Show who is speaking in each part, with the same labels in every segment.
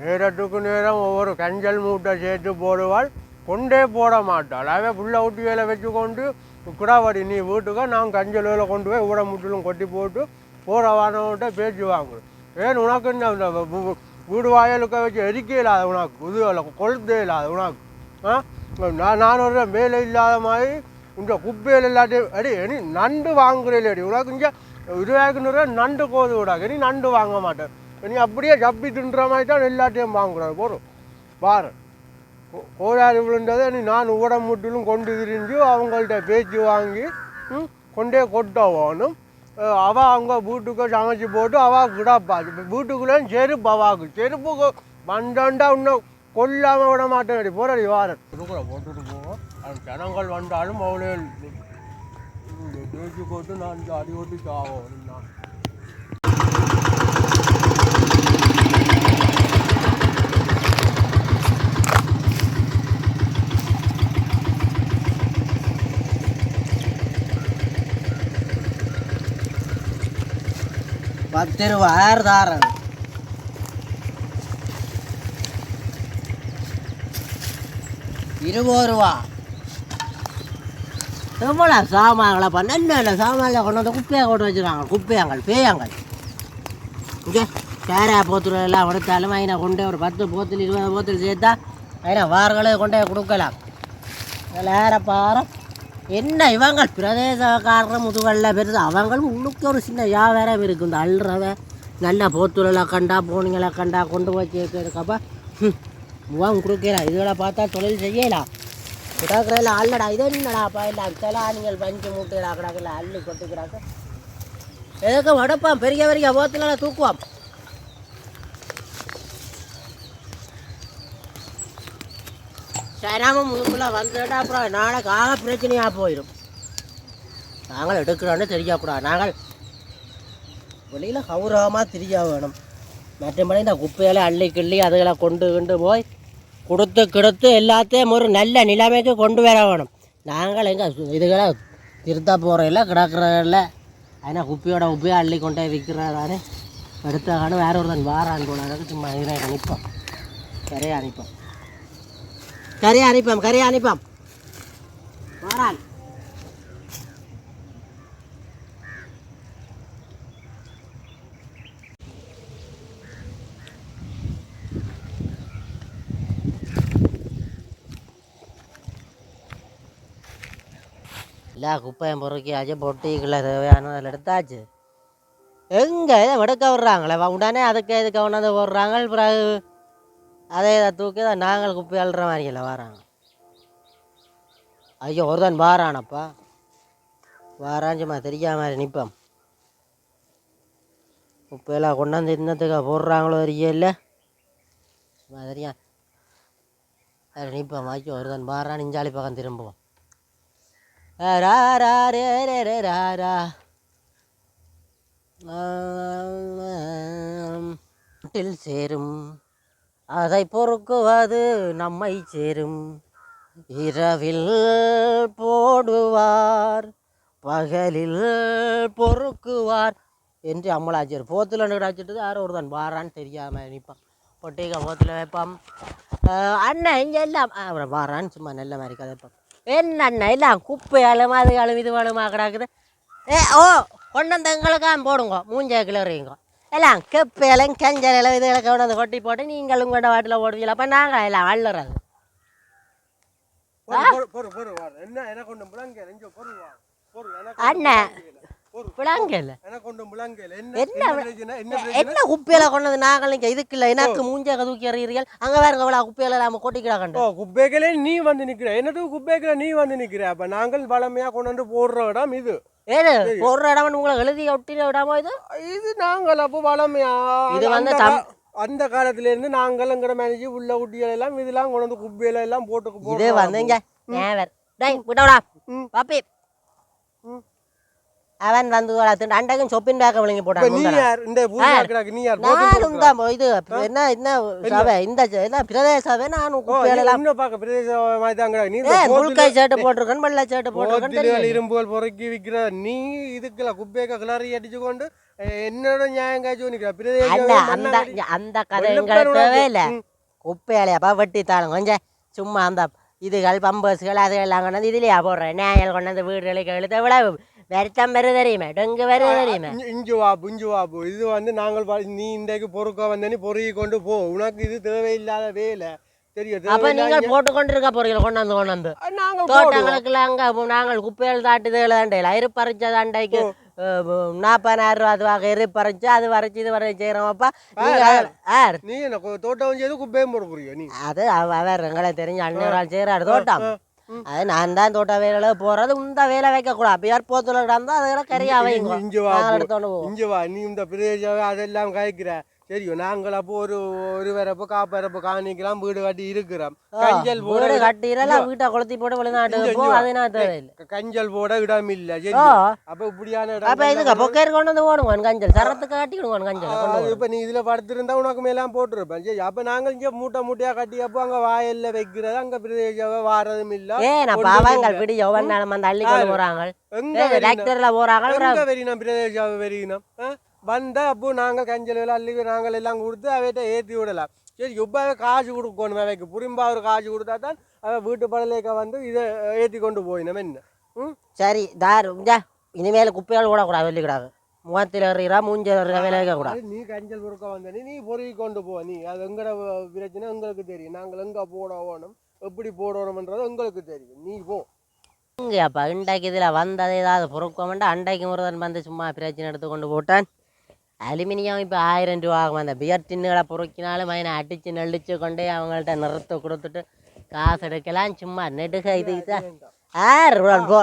Speaker 1: நேரத்துக்கு நேரம் ஒவ்வொரு கஞ்சல் மூட்டை சேர்த்து போடுவாள். கொண்டே போட மாட்டாள். அவன் புள்ள ஊட்டிகளை வச்சு கொண்டு குடாவடி நீ வீட்டுக்கு நான் கஞ்சல் வேலை கொண்டு போய் ஊட முட்டிலும் கொட்டி போட்டு போகிற வானவன்கிட்ட பேச்சு வாங்கு ஏன் உனக்கு இந்த வீடு வாயலுக்க வச்சு எரிக்க இல்லாத உனக்கு? இது கொளுத்தே இல்லாத உனக்கு? ஆ? நான் நான் ஒரு வேலை இல்லாத மாதிரி இந்த குப்பையில் இல்லாட்டி அடி இனி நண்டு வாங்குறேன் அடி. உனக்கு இங்கே இருபதாயிரக்கு நூறுரூவா நண்டு கோது விடாது இனி நண்டு வாங்க மாட்டேன். நீ அப்படியே ஜப்பி தின்ற மாதிரி தான் எல்லாத்தையும் வாங்குறாரு போகிறோம் பாரு கோ- கோடாரி விழுந்ததை நீ நான் ஊடமுட்டிலும் கொண்டு திரிஞ்சு அவங்கள்ட்ட பேச்சு வாங்கி ம், கொண்டே கொட்ட போகணும் அவள் அவங்க வீட்டுக்கு சமைச்சு போட்டு அவள் கிடப்பா வீட்டுக்குள்ளே செருப்பு அவாக்கு செருப்பு வந்தாண்டா இன்னும் கொல்லாமல் விட மாட்டேன் போகிற வாரன் இருக்கிற போட்டுட்டு போவோம் ஜனங்கள் வந்தாலும் அவளே பேச்சு போட்டு நான் அடி ஓட்டி சாவோம் நான்
Speaker 2: பத்து ரூபா யார் தாரன் இருபது ரூபா எவ்வளோ சாமான்களை பண்ண? என்ன சாமான்ல கொண்டு வந்து குப்பையை கொண்டு வச்சுருக்காங்க? குப்பையாங்கள் பேயாங்கள் இங்கே. கேரா போத்துல எல்லாம் எடுத்தாலும் ஐநா கொண்டே ஒரு பத்து போத்தில் இருபது போத்தில் சேர்த்தா ஐநா வாரங்களே கொண்டே கொடுக்கலாம். அதில் பாரம். என்ன இவங்கள் பிரதேசக்காரர் முதுகல்ல பெருசு? அவங்களும் உள்ளுக்கு ஒரு சின்ன வியாபாரம் இருக்குது இந்த அள்ளுறவன் நல்ல போத்துலெல்லாம் கண்டா போனிங்களை கண்டா கொண்டு போய் சேர்க்கறதுக்கப்போ முகம் கொடுக்கலாம். இதுகளை பார்த்தா தொழில் செய்யலாம். கிடக்குறதுல அல்லடா இது என்னடாப்பா இல்லை நீங்கள் பஞ்சு மூட்டைடா கிடக்கல அள்ளி கொட்டுக்கிறாங்க. எதுக்கு வடப்பான் பெரிய பெரிய போத்துல தூக்குவான் சராமம் முழுக்குள்ளே வந்துட்டா அப்புறம் நாளைக்கு ஆக பிரச்சனையாக போயிடும் நாங்கள் எடுக்கிறோன்னு தெரியக்கூடாது. நாங்கள் வெளியில் கௌரவமாக தெரிய வேணும். மற்றபடி இந்த குப்பையெல்லாம் அள்ளி கிள்ளி அதுகளை கொண்டு கொண்டு போய் கொடுத்து கெடுத்து எல்லாத்தையும் ஒரு நல்ல நிலைமைக்கு கொண்டு வர வேணும். நாங்கள் எங்கே இதுகளை திருத்த போகிறதில்ல கிடக்கிறதில்ல ஆனால் குப்பையோட குப்பையை அள்ளி கொண்டு விற்கிறதானே விற்கிறாரு எடுத்த வேற ஒருத்தன் வாரான்னு போனாரு சும்மா இதை அனுப்போம் நிறைய அனுப்போம் கரையை அனுப்பாம் கரையை அனுப்பாம் வாரான். எல்லா குப்பையும் பொறுக்கியாச்சு பொட்டிகளை தேவையான அதில் எடுத்தாச்சு. எங்கே இதை எடுக்க விடுறாங்களே? உடனே அதுக்கு இதுக்கு கொண்டாந்து போடுறாங்க பிறகு அதே இதை தூக்கி தான் நாங்கள் குப்பி அழுற மாதிரில வராங்க ஐயோ ஒருத்தன் வாரானப்பா வாரான் சும்மா தெரியாம மாதிரி நிற்போம் குப்பையெல்லாம் கொண்டாந்து இன்னத்துக்கு போடுறாங்களோ தெரியல சும்மா தெரியா அது நிற்போம் ஐயோ ஒருத்தன் வாரான் இஞ்சாலி பக்கம் திரும்புவோம் ரா ரா ரே ரே ரே ரா ரா சேரும் அதை பொறுக்குவது நம்மை சேரும். இரவில் போடுவார் பகலில் பொறுக்குவார் என்று அம்மலாச்சியர். போத்தில் கிடாச்சிட்டு யாரோ ஒருதான் வாரான்னு தெரியாமல் நிற்பான் பொட்டிக்க போத்தில் வைப்பான். அண்ணன் இங்கே எல்லாம் அப்புறம் வாரான்னு சும்மா நல்ல மாதிரி கதைப்பான் என்ன அண்ணன் எல்லாம் குப்பையாலும் அதுகளும் இது வேணுமா கிடக்குது ஏ ஓ கொண்டு வந்து எங்களுக்காக போடுங்க மூஞ்ச கிளறிங்க. எல்லாம் கெப்பையெல்லாம் கஞ்சலையில இதுகளை கொண்டு வந்து கொட்டி போட்டு நீங்களும் கொண்ட வாட்டில் போடுவீங்களா அப்போ நாங்கள் எல்லாம் அள்ளுறது. அண்ணன் விளங்கல
Speaker 1: என்ன
Speaker 2: குப்பையில கொண்டு வந்து நாங்கள் இங்கே இதுக்கு இல்லை எனக்கு மூஞ்ச தூக்கி எறிகிறீர்கள்? அங்கே வேறுங்க இவ்வளோ குப்பையில நம்ம கொட்டிக்கிறா கண்டு.
Speaker 1: ஓ குப்பைகளே நீ வந்து நிக்கிற. என்னது குப்பைகளை நீ வந்து நிக்கிற? அப்ப நாங்கள் வளமையா கொண்டு போடுற இடம் இது.
Speaker 2: ஏது? ஒரு இடம் உங்களை எழுதி ஒட்டி விடாமோ இது?
Speaker 1: இது நாங்கள் அப்போ வளமையா?
Speaker 2: இது வந்து
Speaker 1: அந்த
Speaker 2: தம்-
Speaker 1: கா- அந்த காலத்துல இருந்து நாங்கள் எங்கட மேனேஜ் உள்ள குட்டிகள் எல்லாம் இதெல்லாம் கொண்டு வந்து குப்பையில எல்லாம் போட்டு
Speaker 2: இது. வந்துங்க. டேய் விடவடா. பாப்பி. அவன் வந்து அண்டைக்கும் சொப்பின் பேக்க
Speaker 1: இப்ப
Speaker 2: போட்டான் இது என்ன என்ன சபை? இந்த என்ன பிரதேச சபை நானும் குப்பையெல்லாம்
Speaker 1: இன்னும் பார்க்க பிரதேச மாதிரி தான் கிடாக்கு நீ
Speaker 2: ஏ முழுக்காய் சேட்டு போட்டிருக்கேன் வெள்ளை சேட்டு போட்டிருக்கேன்.
Speaker 1: இரும்புகள் பொறுக்கி விற்கிற நீ இதுக்குல குப்பையக்க கிளறி அடிச்சு கொண்டு என்னோட நியாயம் காய்ச்சி நிற்கிற
Speaker 2: அந்த அந்த கதை எங்களுக்கு தேவையில்லை. குப்பையாலையாப்பா வெட்டி தாளும் கொஞ்சம் சும்மா அந்த இதுகள் பம்பர்ஸ்கள் அதுகள்லாம் கொண்டு வந்து இதுலையா போடுறேன் நேயல் கொண்டு வந்து வீடுகளுக்கு எழுத விழாவு வருத்தம் வருது தெரியுமே டெங்கு வருது தெரியுமே
Speaker 1: இஞ்சு வாப்பு இஞ்சு வாப்பு இது வந்து நாங்கள் நீ இன்றைக்கு பொறுக்க வந்த நீ பொறுக்கி கொண்டு போ உனக்கு இது தேவையில்லாத வேலை
Speaker 2: அப்ப நீங்கள் போட்டு போறீங்க கொண்டு வந்து கொண்டு வந்து
Speaker 1: அஹ், நாங்கள் போடுவோம்.
Speaker 2: தோட்டங்களுக்குள்ள அங்க நாங்கள் குப்பைகள் தாட்டுதல் தாண்டையில் இருப்பறிச்ச தாண்டைக்கு நாற்பதாயிரம் ரூபா அதுவாக இருப்பறிச்சு அது வரைச்சு இது வரைச்சு செய்கிறோம்ப்பா நீங்கள்
Speaker 1: நீ தோட்டம் செய்து குப்பையும் போட போறியா நீ
Speaker 2: அது அவ- அவர் எங்களை தெரிஞ்ச அண்ணன் செய்கிறாரு தோட்டம் அது நான் தான் தோட்ட வேலையில போறது இந்த வேலை வைக்க கூடாது அப்ப யார் போத்துல கிடந்தா அதெல்லாம் கரியா வைங்க
Speaker 1: இஞ்சு வா
Speaker 2: நாங்கள்
Speaker 1: போ.
Speaker 2: எடுத்தோண்டு போவோம்.
Speaker 1: இங்க வா நீ இந்த பிரதேசம் அதெல்லாம் காய்க்கிற தெரியும். நாங்கள் அப்போ ஒரு ஒரு வரப்பு காப்பரப்பு காணிக்கலாம் வீடு கட்டி இருக்கிறோம். கஞ்சல் போட
Speaker 2: கட்டிடலாம் வீட்டை கொளுத்தி போட்டு வெளிநாட்டுக்கு போ அது நான் தேவையில்லை
Speaker 1: கஞ்சல் போட இடம் இல்ல சரி அப்ப இப்படியான
Speaker 2: அப்ப
Speaker 1: இடம்
Speaker 2: இதுக்கு பொக்கேர் கொண்டு வந்து போடுங்க கஞ்சல். சரத்துக்கு கட்டிடுங்க கஞ்சல்.
Speaker 1: இப்ப நீ இதுல படுத்திருந்தா உனக்கு மேலாம் போட்டிருப்பேன். சரி அப்ப நாங்கள் இங்க மூட்டை மூட்டையா கட்டி அப்போ அங்க வாயல்ல வைக்கிறது அங்க பிரதேசம் வாரதும் இல்ல
Speaker 2: ஏன்
Speaker 1: கொண்டு
Speaker 2: பாவங்கள். பிடி ஒவ்வொரு நாளும் வந்து அள்ளி கொண்டு போறாங்க? டிராக்டர்ல போறாங்க
Speaker 1: வெறினம் பிரதேச வெறினம் ஆ? வந்தா அப்போ நாங்கள் கஞ்சல் அள்ளி நாங்கள் எல்லாம் கொடுத்து அவைகிட்ட ஏற்றி விடலாம். சரி இப்போவே காசு கொடுக்கணும் அவைக்கு. புரிம்பா ஒரு காசு கொடுத்தா தான் அவன் வீட்டு படலேக்க வந்து இதை ஏற்றி கொண்டு போயினோம். என்ன? ம்?
Speaker 2: சரி தார் இனிமேல் குப்பையால் ஓடக்கூடாது வெள்ளிக்கிடாது. முகத்தில் எறிகிறா மூஞ்சல் எறிகிற வேலை
Speaker 1: அது நீ கஞ்சல் பொறுக்க வந்த நீ பொறுக்கி கொண்டு போ. நீ அது எங்கட பிரச்சனை எங்களுக்கு தெரியும். நாங்கள் எங்கே போடணும் எப்படி போடணும்ன்றது எங்களுக்கு தெரியும். நீ போ.
Speaker 2: இங்கேப்பா இன்றைக்கு இதில் வந்தது ஏதாவது பொறுக்க வேண்டாம் அண்டைக்கு முருகன் வந்து சும்மா பிரச்சனை எடுத்து கொண்டு போட்டான். அலுமினியம் இப்போ ஆயிரம் ரூபா ஆகும். அந்த பியர் டின்னுகளை பொறுக்கினாலும் அவனை அடித்து நெளிச்சு கொண்டே அவங்கள்ட்ட நிறுத்த கொடுத்துட்டு காசு எடுக்கலாம் சும்மா நெடுக இது போ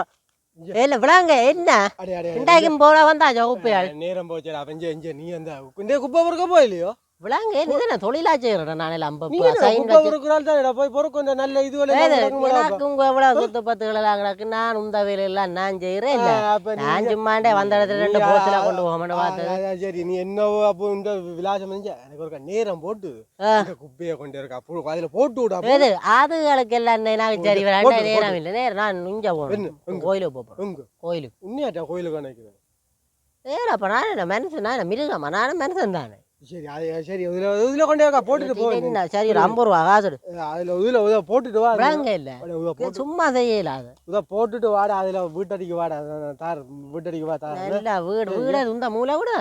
Speaker 2: இல்லை விளாங்க என்ன இன்றைக்கும் போல வந்தா குப்பையாள்
Speaker 1: நேரம் போச்சு இங்க நீ அந்த குப்பை பொறுக்க போயிலையோ
Speaker 2: விளாங்க. என்ன தொழிலா செய்கிறேன் நானே
Speaker 1: தானே போய் பொறுக்க இந்த நல்ல இது
Speaker 2: எனக்கும் எவ்வளவு குத்து பத்துகள் எல்லாம் நான் உந்த வேலையெல்லாம் நான் செய்கிறேன் இல்லை. நான் சும்மாண்டே வந்த இடத்துல ரெண்டு போத்துல கொண்டு போகமாட்டேன் பார்த்தது
Speaker 1: சரி நீ என்னவோ அப்போ இந்த விலாசம் எனக்கு ஒரு நேரம் போட்டு குப்பையை கொண்டு இருக்கா அப்போ அதுல போட்டு விடா அப்போ.
Speaker 2: எது? அதுகளுக்கு எல்லாம் என்ன எனக்கு சரி வேண்டாம் நேரம் இல்லை. நேரம் நான் இங்க? போகணும்? கோயிலுக்கு
Speaker 1: எங்க?
Speaker 2: கோயிலுக்கு.
Speaker 1: உண்மையாட்டா கோயிலுக்கு நினைக்கிறேன்
Speaker 2: ஏறப்ப நான் என்ன மனுஷன்? நான் மிருகமா? நானும் மனுஷன் தானே?
Speaker 1: சரி அது சரி இதுல இதுல கொண்டு இருக்கா போட்டுட்டு போ
Speaker 2: என்ன சரி ஒரு ஐம்பது ரூபா காசு.
Speaker 1: அதுல இதுல உத போட்டுட்டு வா
Speaker 2: விளங்க இல்லை. சும்மா செய்யல அது.
Speaker 1: உத போட்டுட்டு வாடா அதுல வீட்டடிக்கு வாடா தார் வீட்டடிக்கு வா தார்.
Speaker 2: நல்லா வீடு வீடு இந்த மூளை விட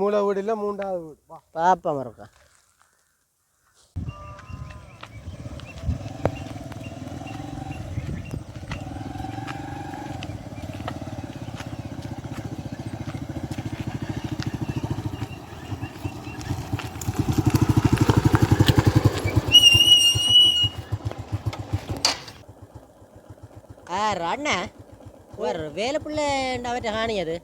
Speaker 1: மூளை வீடு இல்ல மூன்றாவது வீடு. வா.
Speaker 2: பாப்பம் ஒரு வேலை பிள்ளை அவற்றை காணியது?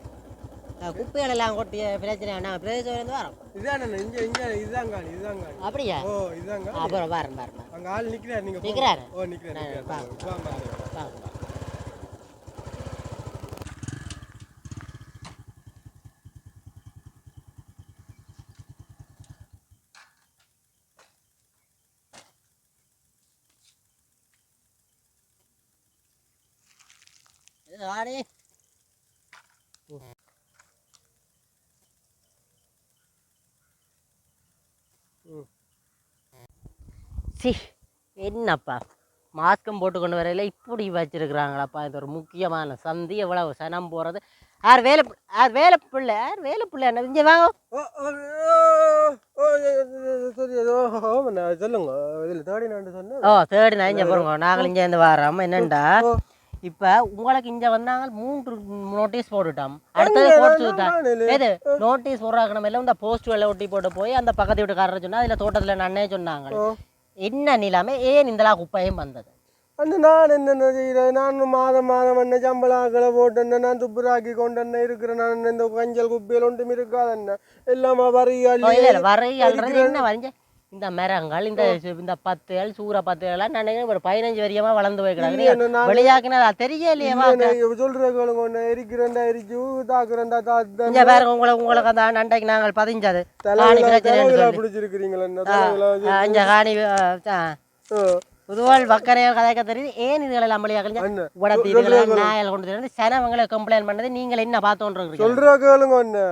Speaker 2: குப்பைகளெல்லாம் கொட்டிய பிரச்சனை நான் பிரதேசம் இருந்து வரோம்
Speaker 1: இதானே இங்க இங்க இதுதான் காணி இதுதான் காணி.
Speaker 2: அப்படியா?
Speaker 1: ஓ இதுதான் காணி.
Speaker 2: அப்புறம் வரேன் வரேன்
Speaker 1: அங்க ஆள் நிக்கிறாரு நீங்க.
Speaker 2: நிக்கிறாரு?
Speaker 1: ஓ நிக்கிறாரு
Speaker 2: நான்
Speaker 1: நிக்கிறாரு.
Speaker 2: ஆடி சி என்னப்பா? மாஸ்கம் போட்டு கொண்டு வரையில இப்படி வச்சிருக்கிறாங்களாப்பா. இது ஒரு முக்கியமான சந்தி. எவ்வளவு சனம் போகிறது யார் வேலை யார் வேலை பிள்ளை? யார் வேலை பிள்ளை? என்ன இங்கே வாங்க
Speaker 1: சொல்லுங்க.
Speaker 2: ஓ தேடி நான் போகிறோங்க நாங்கள் இங்கே இருந்து வரோம். என்னண்டா. இப்போ உங்களுக்கு இங்கே வந்தாங்க மூன்று நோட்டீஸ் போட்டுட்டோம். அடுத்தது போட்டு நோட்டீஸ் போடுறாங்க நம்ம எல்லாம் இந்த போஸ்ட் வெள்ள ஒட்டி போட்டு போய் அந்த பக்கத்து வீட்டுக்காரர் சொன்னா அதில் தோட்டத்தில் நன்னே சொன்னாங்க. என்ன நிலைமை? ஏன் இந்தலா குப்பையும் வந்தது?
Speaker 1: அந்த நான் என்னென்ன செய்கிறேன் நான் மாதம் மாதம் என்ன சம்பளாக்களை போட்டு நான் துப்புராக்கி கொண்டு என்ன இருக்கிறேன்? நான் இந்த கஞ்சல் குப்பையில் ஒன்றும் இருக்காது என்ன? எல்லாமே வரி
Speaker 2: வரை என்ன வரைஞ்ச இந்த மரங்கள் இந்த இந்த பத்துகள் சூற பத்துகள் நினைக்கிறேன் ஒரு பதினஞ்சு வரியமா வளர்ந்து
Speaker 1: நான்
Speaker 2: வெளியாக்குனா தெரியலையேவா
Speaker 1: சொல்ற கேளுங்க ஒன்று எரிக்கிறேன்டா எரிச்சு தாக்குறேன்டா
Speaker 2: இங்க பாருங்க உங்களுக்கு உங்களுக்கு அந்த அண்டைக்கு நாங்கள் பதிஞ்சது. காணி பிரச்சனை.
Speaker 1: பிடிச்சிருக்கிறீங்களா
Speaker 2: இங்க காணி. புதுவாள் வக்கரைய கதைக்க தெரியுது. ஏன் இதுகளை அம்பளியாக்கல
Speaker 1: அண்ணா,
Speaker 2: உடத்து இதுகளை நாயல் கொண்டு சனவங்களை கம்ப்ளைண்ட் பண்ணது. நீங்கள் என்ன பார்த்தோன்றீங்க
Speaker 1: சொல்ற கேளுங்க ஒண்ணு.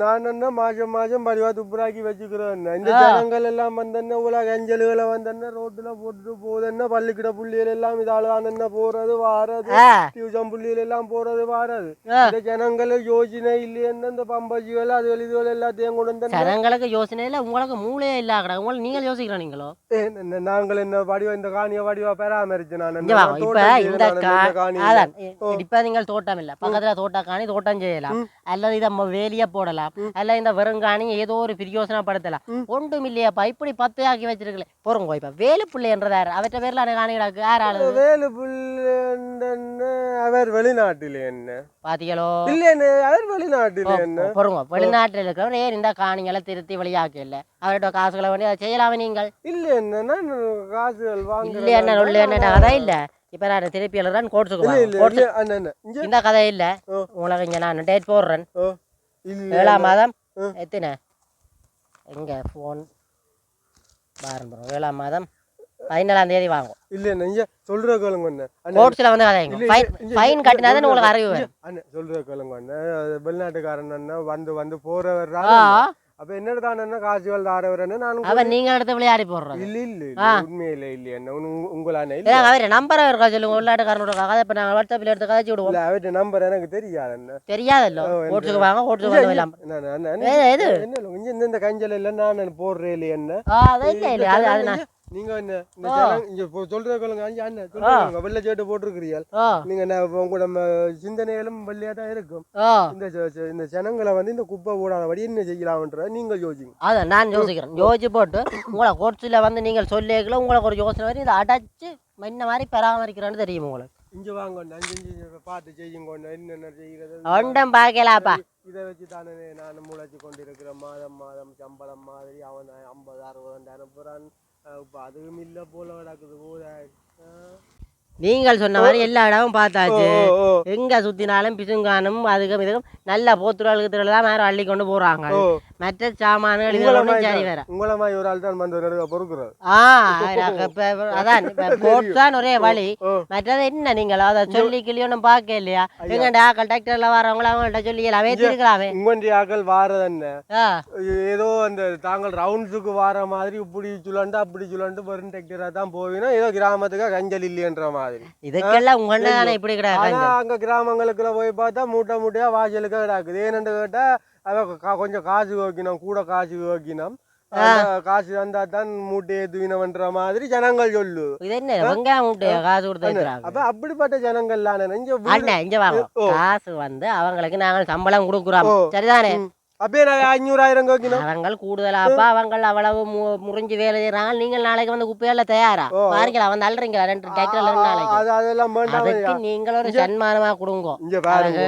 Speaker 1: நான் என்ன மாசம் மாசம் பரிவா துப்புராக்கி வச்சுக்கிறேன் இந்த ஜனங்கள் எல்லாம் வந்தன உலக அஞ்சல்களை வந்தன ரோட்டுல போட்டுட்டு போகுதுன்னா பள்ளிக்கிட புள்ளிகள் எல்லாம் இதால என்ன போறது வாரது. டியூஷன் புள்ளிகள் எல்லாம் போறது வாரது. இந்த ஜனங்கள் யோஜனை இல்லையன்னு இந்த பம்பஜிகள் அதுகள் இதுகள் எல்லாத்தையும் கொண்டு வந்து
Speaker 2: ஜனங்களுக்கு யோசனை இல்லை உங்களுக்கு மூளையே இல்ல கடை உங்களுக்கு நீங்கள் யோசிக்கிறீங்களோ?
Speaker 1: ஏ, என்ன- நாங்கள் என்ன வடிவா இந்த காணிய வடிவா பராமரிச்சு நான்
Speaker 2: இப்ப இந்த. அதான் இப்ப நீங்கள் தோட்டம் இல்ல பக்கத்துல தோட்டம் காணி தோட்டம் செய்யலாம் அல்லது இத வேலிய போடலாம் அல்ல இந்த வெறுங்காணி ஏதோ ஒரு பிரயோசனப்படுத்தலாம் ஒன்றும் இல்லையாப்பா இப்படி பத்து ஆக்கி வச்சிருக்கல போறோங்க இப்ப வேலு பிள்ளைன்றதா யாரு அவற்ற பேர்ல அந்த காணி கிடக்கு யார் ஆளு
Speaker 1: வேலு புல்லன்னு அவர் வெளிநாட்டில் என்ன
Speaker 2: பாத்தீங்களோ
Speaker 1: இல்லைன்னு அவர் வெளிநாட்டில் என்ன
Speaker 2: போறோங்க வெளிநாட்டுல இருக்கிறவர் ஏன் இந்த காணிகளை திருத்தி வெளியாக்க இல்ல அவர்கிட்ட காசுகளை வேண்டி அதை செய்யலாமே நீங்கள்
Speaker 1: இல்ல என்ன நான் காசுகள்
Speaker 2: இல்ல என்ன
Speaker 1: வாங்குறேன்
Speaker 2: இல்ல இப்ப நான் திருப்பி எழுதுறேன்
Speaker 1: அண்ணா, அண்ணா,
Speaker 2: இந்த கதை இல்ல. உங்களுக்கு இங்க நான் டேட் போடுறேன். ஏழாம் மாதம். எத்தனை? எங்க ஃபோன் பாருங்க ஏழாம் மாதம் பதினேழாம் தேதி வாங்கும்.
Speaker 1: இல்ல அண்ணா, சொல்ற கேளுங்க அண்ணா. அண்ணா,
Speaker 2: கோர்ட்ஸ்ல வந்து கதைங்க ஃபைன் கட்டினா தான் உங்களுக்கு அறிவு.
Speaker 1: அண்ணா, சொல்ற கேளுங்க அண்ணா. அது வெளிநாட்டுக்காரன் அண்ணா வந்து வந்து போறவர் அப்ப என்னடா தான் காசுகள் தாரவர் நான்
Speaker 2: அவன் நீங்க எடுத்து விளையாடி போடுறது.
Speaker 1: இல்ல இல்ல உண்மையில இல்ல என்ன உங்களான இல்ல.
Speaker 2: அவரு நம்பர் இருக்கா சொல்லுங்க உள்நாட்டுக்காரனோட கதை இப்ப நாங்க வாட்ஸ்அப்ல எடுத்து கதைச்சு விடுவோம்.
Speaker 1: இல்ல அவர்கிட்ட நம்பர் எனக்கு தெரியாது அண்ணா
Speaker 2: தெரியாதல்லோ?
Speaker 1: ஓ, எனக்கு-
Speaker 2: கோர்ட்ஸுக்கு வாங்க
Speaker 1: நான்
Speaker 2: ஏ, எது
Speaker 1: என்ன இங்க இந்த- இந்த கஞ்சல் இல்ல நான் போடுறேன் இல்ல என்ன?
Speaker 2: அது இல்ல இல்ல அது
Speaker 1: நீங்க என்ன இந்த. ஜனம் இங்க இப்போ சொல்ற கேளுங்க. அஞ்சு அண்ணன் சொல்ற கேளுங்க. வெள்ளை சேட்டு போட்டிருக்கிறீர்கள். நீங்க என்ன உங்க நம்ம சிந்தனைகளும் வெள்ளையா தான் இருக்கும். இந்த இந்த ஜனங்களை வந்து இந்த குப்பை போடாதபடி என்ன செய்யலாம்ன்ற நீங்க யோசிங்க.
Speaker 2: அதான் நான் யோசிக்கிறேன். யோசிச்சு போட்டு உங்களை கோர்ட்ஸில் வந்து நீங்கள் சொல்லிக்கல உங்களுக்கு ஒரு யோசனை வரும். இதை அடைச்சு இந்த மாதிரி பராமரிக்கிறேன்னு தெரியும் உங்களுக்கு.
Speaker 1: இங்க வாங்க அஞ்சு பார்த்து செய்யுங்க என்னென்ன செய்கிறது?
Speaker 2: ஒன்றும் பார்க்கலாப்பா.
Speaker 1: இதை வச்சு தானே நான் முளைச்சு கொண்டிருக்கிற மாதம் மாதம் சம்பளம் மாதிரி அவன் ஐம்பது அறுபது அனுப்புறான். அஹ் இப்போ அதுவும் இல்லை போல கிடக்குது போதா
Speaker 2: நீங்கள் சொன்ன மாதிரி எல்லா இடமும் பார்த்தாச்சு. எங்க சுத்தினாலும் பிசுங்கானும் அதுக்கும் இதுக்கும் நல்ல போத்துறாளுக்கு திருடலாம் வேற அள்ளி கொண்டு போறாங்க. மற்ற சாமான்கள் இதெல்லாம் சரி. வேற
Speaker 1: உங்களை மாதிரி ஒரு ஆள் தான் வந்து
Speaker 2: ஆ இப்ப அதான் போட்டு தான் ஒரே வழி. மற்றது என்ன நீங்கள்? அதை சொல்லி கிளியோன்னு பார்க்க இல்லையா? எங்கடா ஆக்கள் டிராக்டர்ல வரவங்கள அவங்கள்ட்ட சொல்லி எல்லாம் வச்சிருக்கலாமே
Speaker 1: உங்கண்டி ஆக்கள் வாரதென்ன
Speaker 2: ஆ.
Speaker 1: ஏதோ அந்த தாங்கள் ரவுண்ட்ஸுக்கு வார மாதிரி இப்படி சுழண்டு அப்படி சுழண்டு வெறும் டெக்டரா தான் போவீங்கன்னா ஏதோ கிராமத்துக்கு கஞ்சல் இல்லையன்ற மாதிரி.
Speaker 2: இதுக்கெல்லாம் உங்க அண்ணன் இப்படி கிடையாது
Speaker 1: அங்க? கிராமங்களுக்குள்ள போய் பார்த்தா மூட்டை மூட்டையா வாசலுக்கு கிடக்குது. ஏன்னு கேட்டா அவ கொஞ்சம் காசு வைக்கணும் கூட காசு அந்த காசு வந்தா தான் மூட்டையை தூயினவன்ற மாதிரி ஜனங்கள் சொல்லு
Speaker 2: இது என்ன வெங்காயம் முட்டைய காசு கொடுத்து
Speaker 1: அப்ப அப்படிப்பட்ட ஜனங்கள் இங்க
Speaker 2: வாங்க. காசு வந்து அவங்களுக்கு நாங்கள் சம்பளம் கொடுக்குறோம். சரிதானே.
Speaker 1: அப்பயே நான் ஐநூறாயிரம் வைக்கணும்
Speaker 2: அவங்க கூடுதலாப்பா அவங்க அவ்வளவு மு- முறிஞ்சு வேலை செய்யறாங்க நீங்கள் நாளைக்கு வந்து குப்பையில தயாரா. பாருங்களா வந்து அல்றீங்களா ரெண்டு டிராக்டர்ல ரெண்டு நாளைக்கு.
Speaker 1: அது அதெல்லாம்
Speaker 2: அதுக்கு. நீங்கள் ஒரு சன்மானமா கொடுங்க.
Speaker 1: இங்க பாருங்க.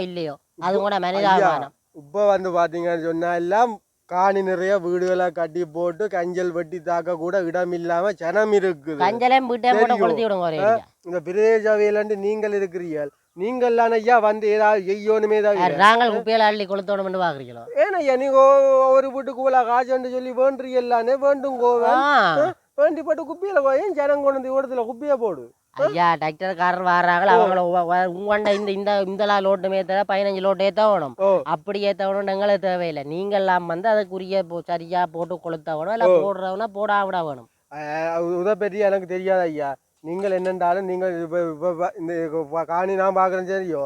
Speaker 2: இல்லையோ. அது கூட மனிதாபிமானம்.
Speaker 1: இப்ப வந்து பாத்தீங்கன்னு சொன்னா எல்லாம் காணி நிறைய வீடுகளை கட்டி போட்டு கஞ்சல் வெட்டி தாக்க கூட இடம் இல்லாம ஜனம் இருக்குது. இந்த பிரதேசவையிலண்டு நீங்கள் இருக்கிறீர்கள். நீங்கள் ஐயா வந்து ஏதாவது
Speaker 2: யார்
Speaker 1: தவிர.
Speaker 2: நாங்கள் குப்பையில அள்ளி கொளுத்தோணும்னு பாக்குறீங்களோ
Speaker 1: ஏன்னா ஐயா நீங்க ஒரு வீட்டுக்கு இவ்வளோ காசுன்னு சொல்லி வேண்டுறீங்கல்லானே வேண்டும் கோவன்
Speaker 2: ஆ.
Speaker 1: வேண்டி போட்டு குப்பியில போய் ஏன் ஜனம் கொண்டு வந்து இடத்துல குப்பியை போடு?
Speaker 2: ஐயா டிராக்டர்காரர் வர்றாங்களா அவங்கள உங்கண்ட இந்த இந்த இந்த லோட்டு ஏத்த பதினஞ்சு லோட்டு ஏத்தவணும். அப்படி ஏத்தவணும் எங்களுக்கு தேவையில்லை. நீங்கெல்லாம் வந்து அதுக்குரிய போ- சரியா போட்டு கொளுத்தவணும் இல்ல போடுறவனா போடா விட வேணும்
Speaker 1: உத பற்றி எனக்கு தெரியாது ஐயா. நீங்கள் என்னென்றாலும் நீங்கள் இந்த காணி நான் பார்க்குறேன் சரியோ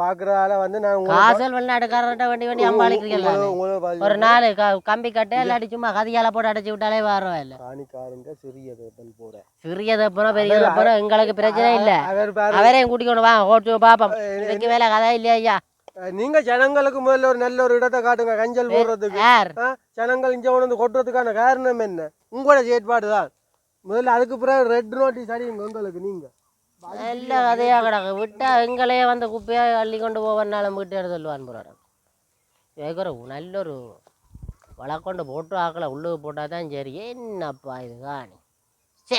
Speaker 1: பார்க்குறதால வந்து நான்
Speaker 2: காசல் வெளிநாட்டுக்காரர்கிட்ட வேண்டி வேண்டி அம்பாளிக்கிறீங்களா ஒரு நாள் கம்பி கட்டு இல்லாட்டி சும்மா கதியால போட்டு அடைச்சு விட்டாலே வரோம் இல்ல
Speaker 1: காணிக்காரங்க சிறிய தேப்பன் போறேன்
Speaker 2: சிறியது அப்புறம் பெரியது அப்புறம் எங்களுக்கு பிரச்சனை இல்ல. அவரையும் கூட்டிக்கொண்டு வாங்க ஓட்டு பாப்போம். இதுக்கு மேல கதை இல்லையா ஐயா?
Speaker 1: நீங்க ஜனங்களுக்கு முதல்ல ஒரு நல்ல ஒரு இடத்தை காட்டுங்க கஞ்சல் போடுறதுக்கு. ஜனங்கள் இங்க கொண்டு வந்து கொட்டுறதுக்கான காரணம் என்ன? உங்களோட செயற்பாடு தான் முதல்ல அதுக்கு பிறகு ரெட் நோட்டீஸ் அடிங்க உங்களுக்கு நீங்கள்
Speaker 2: நல்ல கதையாக கிடக்கு. விட்டால் எங்களையே வந்து குப்பையாக அள்ளி கொண்டு போவனாலும் வீட்டு சொல்லுவான் போகிறாங்க கேட்குற நல்லொரு வளர்க்கொண்டு போட்டு ஆக்கலை. உள்ளுக்கு போட்டால் தான் சரி. என்னப்பா இது காணி? சே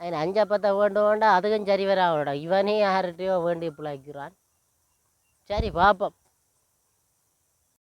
Speaker 2: அதில் அஞ்சப்பத்தை வேண்டும் வேண்டாம் அதுக்கும் சரி வர அவனோட இவனே யார்கிட்டையோ வேண்டி பிழைக்கிறான். சரி பார்ப்போம்